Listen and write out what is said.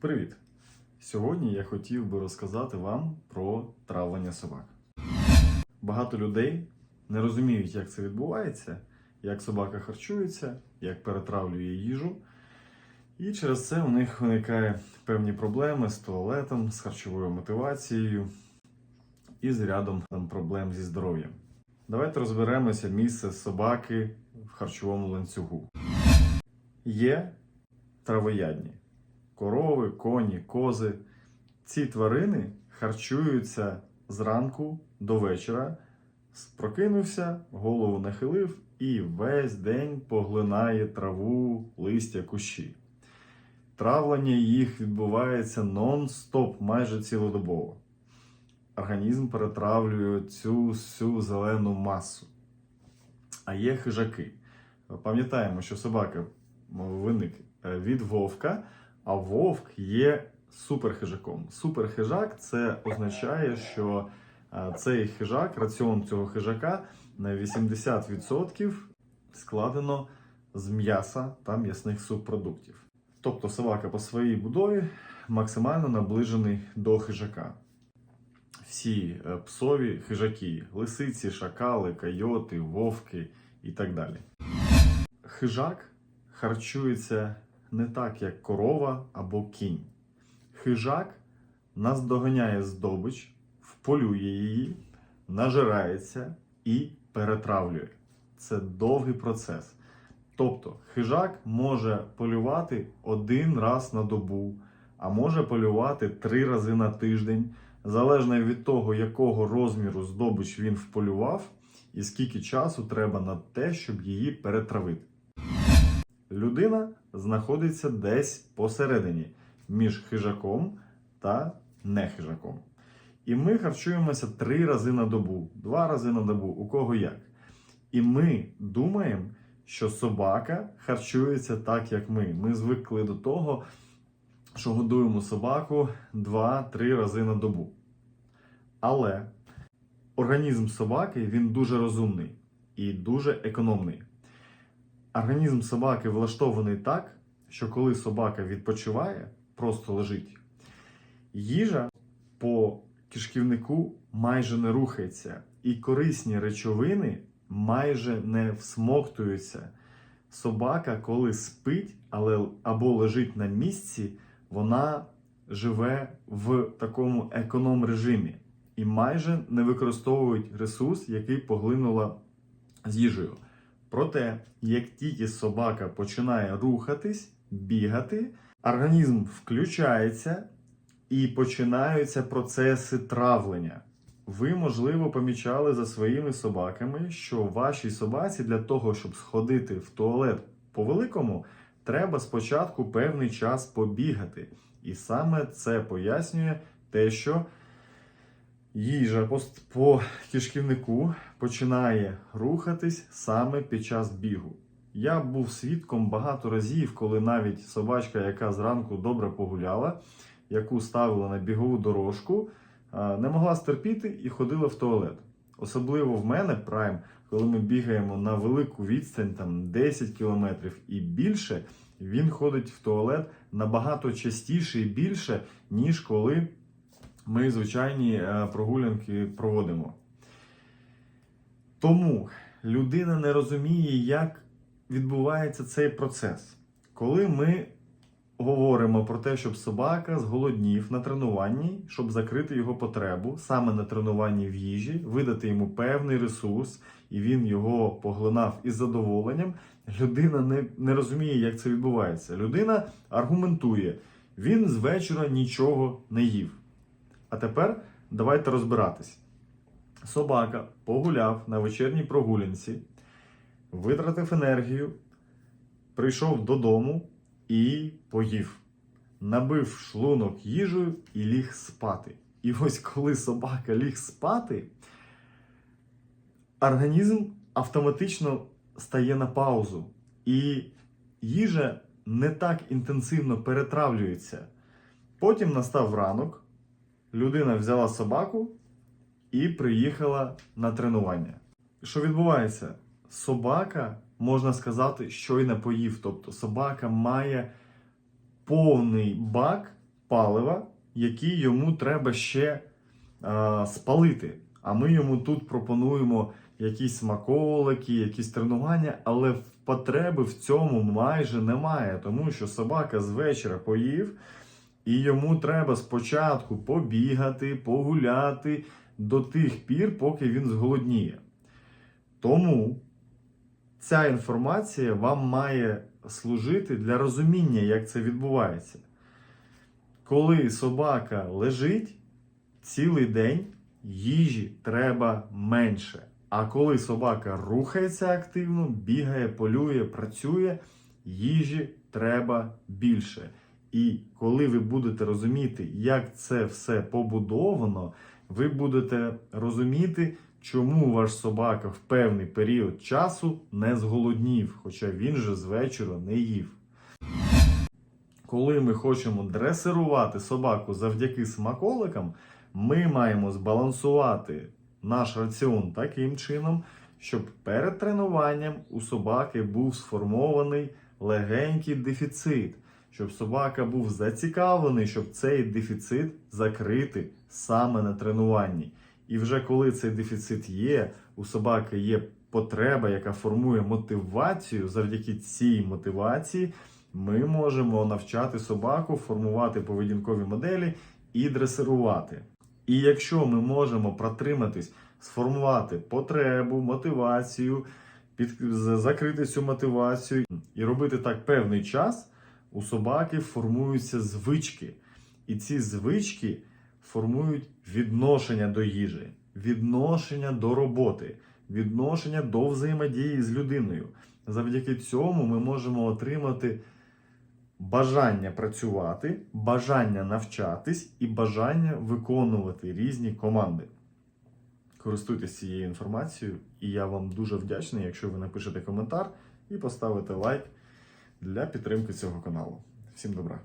Привіт! Сьогодні я хотів би розказати вам про травлення собак. Багато людей не розуміють, як це відбувається, як собака харчується, як перетравлює їжу. І через це у них виникає певні проблеми з туалетом, з харчовою мотивацією і з рядом там, проблем зі здоров'ям. Давайте розберемося місце собаки в харчовому ланцюгу. Є травоядні корови, коні, кози. Ці тварини харчуються зранку до вечора. Прокинувся, голову нахилив і весь день поглинає траву, листя, кущі. Травлення їх відбувається нон-стоп, майже цілодобово. Організм перетравлює цю всю зелену масу. А є хижаки. Пам'ятаємо, що собака виник е, від вовка, а вовк є суперхижаком. Суперхижак це означає, що е, цей хижак, раціон цього хижака на 80% складено з м'яса та м'ясних субпродуктів. Тобто собака по своїй будові максимально наближений до хижака. Всі е, псові хижаки, лисиці, шакали, койоти, вовки і так далі. Хижак харчується не так, як корова або кінь. Хижак наздоганяє здобич, вполює її, нажирається і перетравлює. Це довгий процес. Тобто, хижак може полювати один раз на добу, а може полювати три рази на тиждень, залежно від того, якого розміру здобич він вполював, і скільки часу треба на те, щоб її перетравити. Людина знаходиться десь посередині між хижаком та нехижаком. І ми харчуємося три рази на добу, два рази на добу, у кого як. І ми думаємо, що собака харчується так, як ми. Ми звикли до того, що годуємо собаку 2-3 рази на добу. Але організм собаки він дуже розумний і дуже економний. Організм собаки влаштований так, що коли собака відпочиває, просто лежить, їжа по кишківнику майже не рухається, і корисні речовини майже не всмоктуються. Собака, коли спить, але або лежить на місці, вона живе в такому економ режимі і майже не використовують ресурс, який поглинула з їжею. Проте, як тільки собака починає рухатись, бігати, організм включається і починаються процеси травлення. Ви, можливо, помічали за своїми собаками, що вашій собаці для того, щоб сходити в туалет по великому, треба спочатку певний час побігати. І саме це пояснює те, що їжа по, по кишківнику починає рухатись саме під час бігу. Я був свідком багато разів, коли навіть собачка, яка зранку добре погуляла, яку ставили на бігову дорожку, не могла стерпіти і ходила в туалет. Особливо в мене прайм, коли ми бігаємо на велику відстань, там 10 кілометрів і більше, він ходить в туалет набагато частіше і більше, ніж коли ми звичайні е, прогулянки проводимо. Тому людина не розуміє, як відбувається цей процес. Коли ми говоримо про те, щоб собака зголоднів на тренуванні, щоб закрити його потребу, саме на тренуванні в їжі, видати йому певний ресурс, і він його поглинав із задоволенням, людина не, не розуміє, як це відбувається. Людина аргументує, він з вечора нічого не їв. А тепер давайте розбиратись. Собака погуляв на вечірній прогулянці, витратив енергію, прийшов додому і поїв. Набив шлунок їжею і ліг спати. І ось коли собака ліг спати, організм автоматично стає на паузу. І їжа не так інтенсивно перетравлюється. Потім настав ранок, людина взяла собаку і приїхала на тренування. Що відбувається? Собака, можна сказати, щойно поїв. Тобто собака має повний бак палива, які йому треба ще а, спалити. А ми йому тут пропонуємо якісь смаколики, якісь тренування, але потреби в цьому майже немає, тому що собака з вечора поїв, і йому треба спочатку побігати, погуляти до тих пір, поки він зголодніє. Тому ця інформація вам має служити для розуміння, як це відбувається. Коли собака лежить цілий день, їжі треба менше. А коли собака рухається активно, бігає, полює, працює, їжі треба більше. І коли ви будете розуміти, як це все побудовано, ви будете розуміти, чому ваш собака в певний період часу не зголоднів, хоча він же з вечора не їв. Коли ми хочемо дресирувати собаку завдяки смаколикам, ми маємо збалансувати наш раціон таким чином, щоб перед тренуванням у собаки був сформований легенький дефіцит, щоб собака був зацікавлений, щоб цей дефіцит закрити саме на тренуванні. І вже коли цей дефіцит є, у собаки є потреба, яка формує мотивацію, завдяки цій мотивації ми можемо навчати собаку формувати поведінкові моделі і дресирувати. І якщо ми можемо протриматись, сформувати потребу, мотивацію, під, закрити цю мотивацію і робити так певний час, у собаки формуються звички. І ці звички формують відношення до їжі, відношення до роботи, відношення до взаємодії з людиною. Завдяки цьому ми можемо отримати бажання працювати, бажання навчатись і бажання виконувати різні команди. Користуйтесь цією інформацією, і я вам дуже вдячний, якщо ви напишете коментар і поставите лайк для підтримки цього каналу. Всім добра!